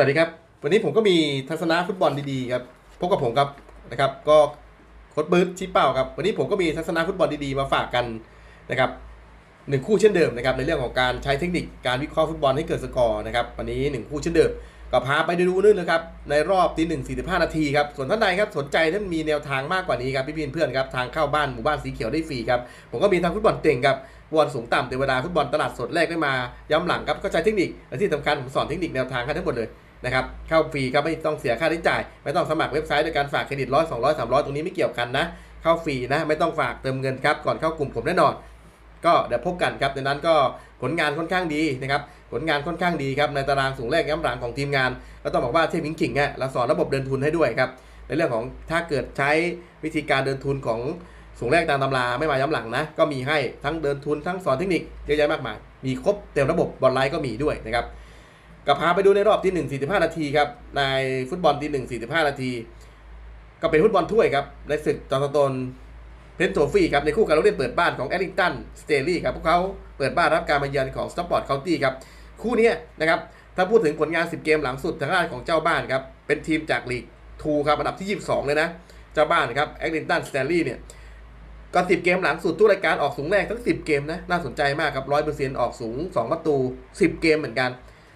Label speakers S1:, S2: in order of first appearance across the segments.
S1: วัสดีครับ วันนี้ผมก็มีทัศนะฟุตบอลดีๆครับพบกับผมครับนะครับ ก็โค้ดปื๊ดชี้เป้าครับ วันนี้ผมก็มีทัศนะฟุตบอลดีๆมาฝากกันนะครับหนึ่งคู่เช่นเดิมนะครับในเรื่องของการใช้เทคนิคการวิเคราะห์ฟุตบอลให้เกิดสกอร์นะครับวันนี้หนึ่งคู่เช่นเดิมก็พาไปดูนู่นเลยครับในรอบตีหนึ่งสี่สิบห้านาทีครับส่วนท่านใดครับสนใจท่านมีแนวทางมากกว่านี้ครับพี่พี่เพื่อนครับทางเข้าบ้านหมู่บ้านสีเขียวได้ฟรีครับผมก็มีทางฟุตบอลเต่งครับบอลสูงต่ำเทวดาฟุตบอลตลาดสดแรกได้มาย้ำหลังครับก็ใช้เทคนิคและที่สำคัญผมสอนเทคนิคแนวทางให้ทั้งหมดเลย นะครับเข้าฟรีครับไม่ต้องเสียค่าใช้จ่าย ไม่ต้องสมัครเว็บไซต์ในการฝากเครดิตร้อยสองร้อยสามร้อยตรงนี้ไม่เกี่ยวกันนะ เข้าฟรีนะไม่ต้องฝากเติมเงินครับก่อนเข้ากลุ่มผมแน่นอนก็เดี๋ยวพบกันครับในนั้นก็ผลงานค่อนข้างดีนะครับผลงานค่อนข้างดีครับในตารางสูงแรกย้ำหลังของทีมงานก็ต้องบอกว่าเทพวิงขิงอะเราสอนระบบเดินทุนให้ด้วยครับในเรื่องของถ้าเกิดใช้วิธีการเดินทุนของสูงแรกตามตำราไม่มาย้ำหลังนะก็มีให้ทั้งเดินทุนทั้งสอนเทคนิคเยอะแยะมากมายมีครบเต็มระบบบอลไลน์ก็มีด้วยนะครับ ก็พาไปดูในรอบที่หนึ่งสี่สิบห้านาทีครับในฟุตบอลที่หนึ่งสี่สิบห้านาที ก็เป็นฟุตบอลถ้วยครับในศึกจอร์สโตนเพนโทฟี่ครับในคู่การลงเล่นเปิดบ้านของแอริงตันสเตอรี่ครับพวกเขาเปิดบ้านรับการมาเยือนของสปอร์ตเคานตี้ครับคู่นี้นะครับถ้าพูดถึงผลงาน 10 เกมหลังสุดทางด้านของเจ้าบ้านครับเป็นทีมจากลีกทูครับอันดับที่ 22 เลยนะ เจ้าบ้านครับแอริงตันสเตอรี่เนี่ยก็ 10 เกมหลังสุดทุกรายการออกสูงแรกทั้ง 10 เกมนะน่าสนใจมากครับ100%ออกสูง 2 ประตู 10 เกมเหมือนกัน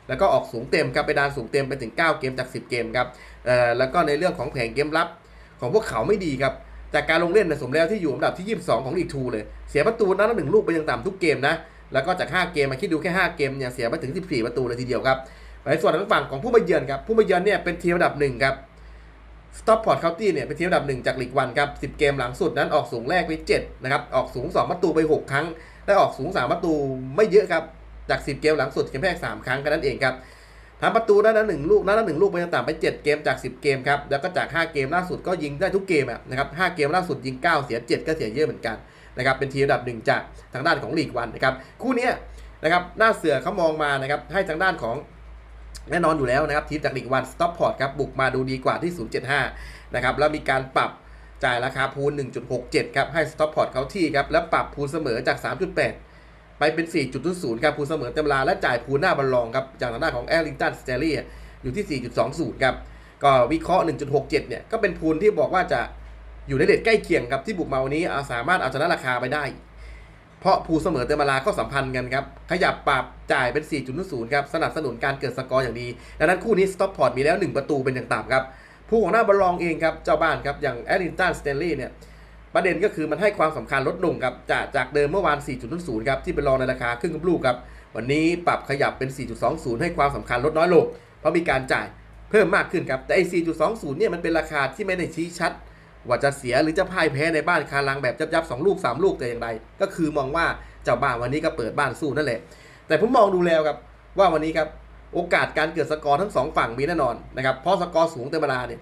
S1: แล้วก็ออกสูงเต็มครับไปดานสูงเต็มไปถึง 9 เกมจาก 10 เกมครับเอ่อแล้วก็ในเรื่องของแผงเกมรับของพวกเขาไม่ดีครับจากการลงเล่นนะสมแล้วที่อยู่อันดับที่ 22 ของลีกทูเลย เสียประตูนัดละหนึ่งลูกไปยังต่ำทุกเกมนะ แล้วก็จาก 5 เกมมาคิดดูแค่ 5 เกมเนี่ยเสียไปถึง 14 ประตูเลยทีเดียวครับในส่วนทางฝั่งของผู้มาเยือนครับ ผู้มาเยือนเนี่ยเป็นทีมอันดับหนึ่งครับสต็อปพอร์ตเคาน์ตี้เนี่ยเป็นทีมอันดับหนึ่งจากลีกวันครับ 10 เกมหลังสุดนั้นออกสูงแรกไป7นะครับ ออกสูง 2 ประตูไป 6 ครั้งได้ออกสูง 3 ประตูไม่เยอะครับ จาก 10 เกมหลังสุดเพียงแค่3ครั้งแค่นั้นเองครับทำประตูนัดละหนึ่งลูกนัดละหนึ่งลูกไปต่างไป 7 เกมจาก 10 เกมครับแล้วก็จาก 5 เกมล่าสุดก็ยิงได้ทุกเกมนะครับ5เกมล่าสุดยิง 9 เสีย 7 ก็เสียเยอะเหมือนกันนะครับเป็นทีมอันดับหนึ่งจากทางด้านของลีกวันนะครับคู่นี้นะครับหน้าเสือเขามองมานะครับให้ทางด้านของแน่นอนอยู่แล้วนะครับทีมจากลีกวันสต็อปพอร์ตครับบุกมาดูดีกว่าที่ 075 นะครับแล้วมีการปรับจ่ายราคาพูล1.67 ครับให้สต็อปพอร์ตเขาที่ครับแล้วปรับพูลเสมอจาก 3.8 ไปเป็น 4.00 ครับพูเสมอเต็มเวลาและจ่ายพูหน้าบอลลองครับจากทางด้านของแอริงตันสเตอรี่อยู่ที่ 4.20 ครับก็วิเคราะห์ 1.67 เนี่ยก็เป็นพูลที่บอกว่าจะอยู่ในเลทใกล้เคียงครับที่บุกมาวันนี้เอาสามารถเอาชนะราคาไปได้ เพราะภูเสมอเต็มเวลาก็สัมพันธ์กันครับ ขยับปรับจ่ายเป็น4.0ครับ สนับสนุนการเกิดสกอร์อย่างดี ดังนั้นคู่นี้สต็อปพอร์ตมีแล้ว 1 ประตูเป็นอย่างต่ำครับ ผู้ของหน้าบอลลองเองครับ เจ้าบ้านครับ อย่างแอรินตันสเตนลีย์เนี่ย ประเด็นก็คือมันให้ความสำคัญลดลงครับจากจากเดิมเมื่อวาน 4.00 ครับที่เป็นรองในราคาครึ่งกับลูกครับวันนี้ปรับขยับเป็น 4.20 ให้ความสำคัญลดน้อยลง เพราะมีการจ่ายเพิ่มมากขึ้นครับ แต่ไอ้ 4.20 เนี่ยมันเป็นราคาที่ไม่ได้ชี้ชัด ว่าจะเสียหรือจะพ่ายแพ้ในบ้านคารังแบบยับยับๆสองลูกสามลูกแต่อย่างไรก็คือมองว่าเจ้าบ้านวันนี้ก็เปิดบ้านสู้นั่นแหละ แต่ผมมองดูแล้วครับว่าวันนี้ครับโอกาสการเกิดสกอร์ทั้งสองฝั่งมีแน่นอนนะครับเพราะสกอร์สูงเต็มเวลาเนี่ย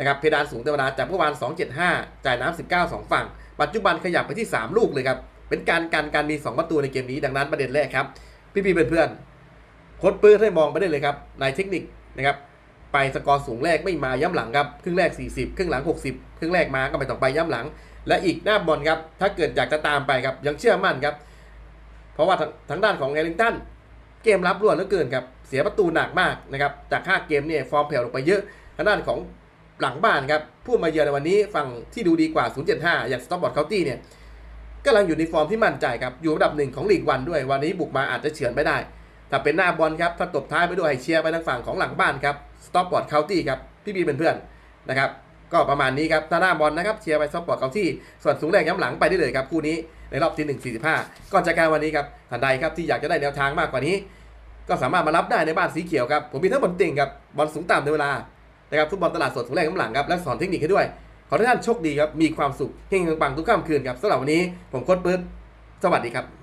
S1: นะครับเพดานสูงเต็มเวลาจากเมื่อวาน 275 จ่ายน้ำ19 2 ฝั่ง ปัจจุบันขยับไปที่ 3 ลูกเลยครับ เป็นการกันการมี 2 ประตูในเกมนี้ ดังนั้นประเด็นแรกครับ พี่ๆเพื่อนๆโค้ดปื้ดให้มองไปได้เลยครับในเทคนิคนะครับไปสกอร์สูงแรกไม่มาย้ำหลังครับครึ่งแรก 40 ครึ่งหลัง 60 ครึ่งแรกมาก็ไม่ต้องไปย้ำหลัง และอีกหน้าบอลครับถ้าเกิดอยากจะตามไปครับยังเชื่อมั่นครับ เพราะว่าทางทางด้านของแอริงตันเกมรับรวดเหลือเกินครับเสียประตูหนักมากนะครับจาก5เกมเนี่ยฟอร์มแผ่วลงไปเยอะทางด้านของ หลังบ้านครับผู้มาเยือนในวันนี้ฝั่งที่ดูดีกว่า 075 อย่างสต็อปบอร์ดเคาน์ตี้เนี่ยกำลังอยู่ในฟอร์มที่มั่นใจครับ อยู่อันดับหนึ่งของลีกวันด้วย วันนี้บุกมาอาจจะเฉือนไม่ได้ถ้าเป็นหน้าบอลครับ ถ้าตบท้ายไปด้วยเชียร์ไปทางฝั่งของหลังบ้านครับสต็อปบอร์ดเคาน์ตี้ครับ พี่บีเป็นเพื่อนนะครับก็ประมาณนี้ครับถ้าหน้าบอลนะครับเชียร์ไปสต็อปบอร์ดเคาน์ตี้ส่วนสูงแรงย้ำหลังไปได้เลยครับคู่นี้ในรอบที่ 1 45 ก่อนจากการวันนี้ครับท่านใดครับที่อยากจะได้แนวทางมากกว่านี้ ก็สามารถมารับได้ในบ้านสีเขียวครับผมมีทั้งบอลติ่งครับบอลสูงต่ำในเวลา นะครับฟุตบอลตลาดสดสูงแรงน้ำหลังครับและสอนเทคนิคให้ด้วย ขอให้ท่านโชคดีครับมีความสุขเฮงปังทุกค่ำคืนครับสำหรับวันนี้ผมโค้ดปื๊ดสวัสดีครับ